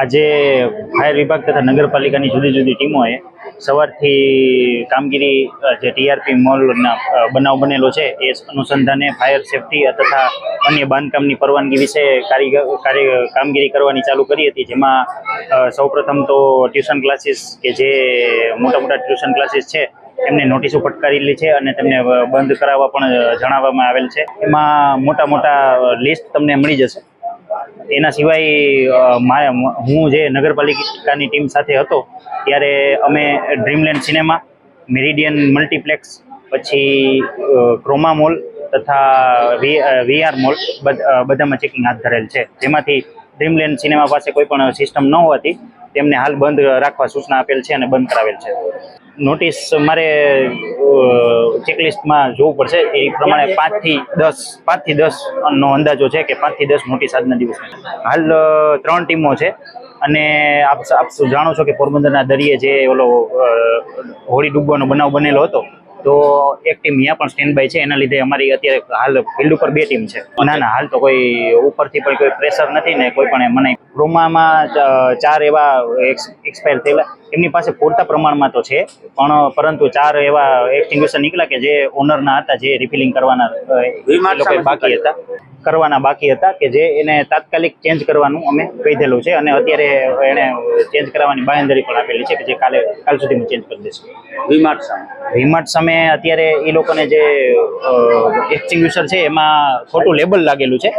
આજે ફાયર વિભાગ તથા નગરપાલિકાની જુદી જુદી ટીમોએ સવારથી કામગીરી જે ટીઆરપી મોલના બનાવ બનેલો છે, એ અનુસંધાને ફાયર સેફટી તથા અન્ય બાંધકામની પરવાનગી વિશે કાર્ય, કામગીરી કરવાની ચાલુ કરી હતી, જેમાં સૌપ્રથમ તો ટ્યુશન ક્લાસીસ કે જે મોટા મોટા ટ્યુશન ક્લાસીસ છે, એમને નોટિસો ફટકારેલી છે અને તેમને બંધ કરાવવા પણ જણાવવામાં આવેલ છે. એમાં મોટા મોટા લિસ્ટ તમને મળી જશે. એના સિવાય હું જે નગરપાલિકાની ટીમ સાથે હતો, ત્યારે અમે ડ્રીમલેન્ડ સિનેમા મેરિડિયન મલ્ટીપ્લેક્સ પછી ક્રોમા મોલ તથા વીઆર મોલ બધ- બધામાં ચેકિંગ હાથ ધરેલ છે. જેમાંથી ડ્રીમલેન્ડ સિનેમા પાસે કોઈ પણ સિસ્ટમ ન હોવાથી તેમને હાલ બંધ રાખવા સૂચના આપેલ છે અને બંધ કરાવેલ છે. નોટિસ મારે ચેકલિસ્ટમાં જોવું પડશે. એ પ્રમાણે પાંચથી દસ પાંચથી દસ નો અંદાજો છે કે પાંચથી દસ મોટી સાધના દિવસ. હાલ ત્રણ ટીમો છે. અને આપ આપ જાણો છો કે પોરબંદરના દરિયે જે ઓલો હોળી ડૂબવાનો બનાવ બનેલો હતો તો એક ટીમ અહીંયા પણ સ્ટેન્ડ બાય છે. એના લીધે અમારી અત્યારે હાલ ફિલ્ડ ઉપર બે ટીમ છે. ના ના હાલ તો કોઈ ઉપરથી પણ કોઈ પ્રેશર નથી ને કોઈ પણ મને ક્રોમામાં ચ- ચાર એવા એક્સપાયર થયેલા. એમની પાસે પૂરતા પ્રમાણમાં તો છે પણ પરંતુ ચાર એવા એક્સટિંગ્યુશન નીકળ્યા કે જે ઓનરના હતા જે રિફિલિંગ કરવાના બાકી હતા. કરવાના બાકી હતા કે જે એને તાત્કાલિક ચેન્જ કરવાનું અમે કહી દેલું છે અને અત્યારે એને ચેન્જ કરવાની બાંયધરી પણ આપેલી છે કે જે કાલે કાલ સુધીમાં ચેન્જ કરી દેશું વીમાર્ટ સામે રિમાટ સામે અત્યારે એ લોકોને જે એક્સટિંગ્યુશર છે એમાં ખોટું લેબલ લાગેલું છે.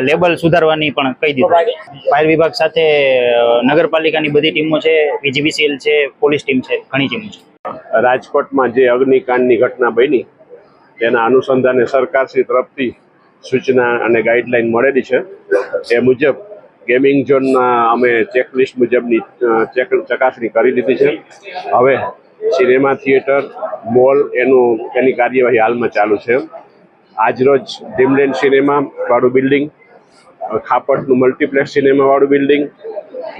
લેબલ સુધારવાની પણ કહી દીધું. ફાયર વિભાગ સાથે નગરપાલિકાની બધી ટીમો છે વીજીબીસીએલ છે, પોલીસ ટીમ છે, ઘણી ટીમો છે. રાજકોટમાં જે અગ્નિકાંડની ઘટના બની, તેના અનુસંધાને સરકારશ્રી તરફથી સૂચના અને ગાઈડલાઈન મળેલી છે. એ મુજબ, ગેમિંગ ઝોનના અમે ચેકલિસ્ટ મુજબની ચેક, ચકાસણી કરી લીધી છે. હવે સિનેમા થિયેટર, મોલ એનું, એની કાર્યવાહી હાલમાં ચાલુ છે. આજરોજ ડ્રીમલેન્ડ સિનેમા વાળું બિલ્ડિંગ ખાપટનું મલ્ટીપ્લેક્સ સિનેમાવાળું બિલ્ડિંગ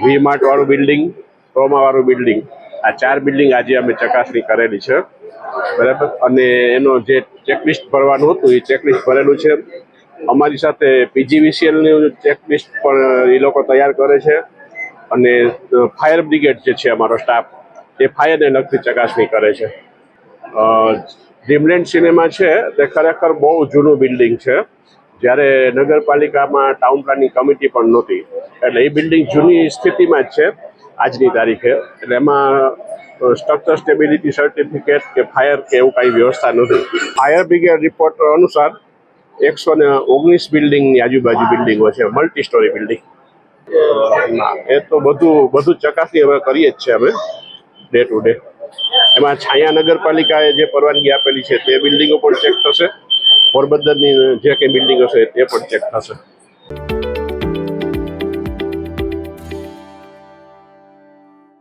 વી માર્ટવાળું બિલ્ડિંગ ક્રોમાવાળું બિલ્ડિંગ આ ચાર બિલ્ડિંગ આજે અમે ચકાસણી કરેલી છે. બરાબર? અને એનો જે ચેકલિસ્ટ ભરવાનું હતું, એ ચેકલિસ્ટ ભરેલું છે. અમારી સાથે પીજીવીસીએલની ચેકલિસ્ટ પણ એ લોકો તૈયાર કરે છે. અને ફાયર બ્રિગેડ જે છે અમારો સ્ટાફ એ ફાયરને લગતી ચકાસણી કરે છે. ડ્રીમલેન્ડ સિનેમા છે, તે ખરેખર બહુ જૂનું બિલ્ડિંગ છે. જ્યારે નગરપાલિકામાં ટાઉન પ્લાનિંગ કમિટી પણ નહોતી, એટલે એ બિલ્ડિંગ જૂની સ્થિતિમાં જ છે, આજની તારીખે. એટલે એમાં સ્ટ્રક્ચર સ્ટેબિલિટી સર્ટિફિકેટ કે ફાયર કે એવું કાંઈ વ્યવસ્થા નથી ફાયર બ્રિગેડ રિપોર્ટ અનુસાર એકસો ને ઓગણીસ બિલ્ડિંગની આજુબાજુ બિલ્ડિંગો છે મલ્ટી સ્ટોરી બિલ્ડિંગ ના, એ તો બધું બધું ચકાસણી હવે કરીએ જ છે અમે ડે ટુ ડે એમાં છાયા નગરપાલિકાએ જે પરવાનગી આપેલી છે, તે બિલ્ડિંગો પણ ચેક થશે. પોરબંદરની જે કંઈ બિલ્ડિંગ હશે તે પણ ચેક થશે.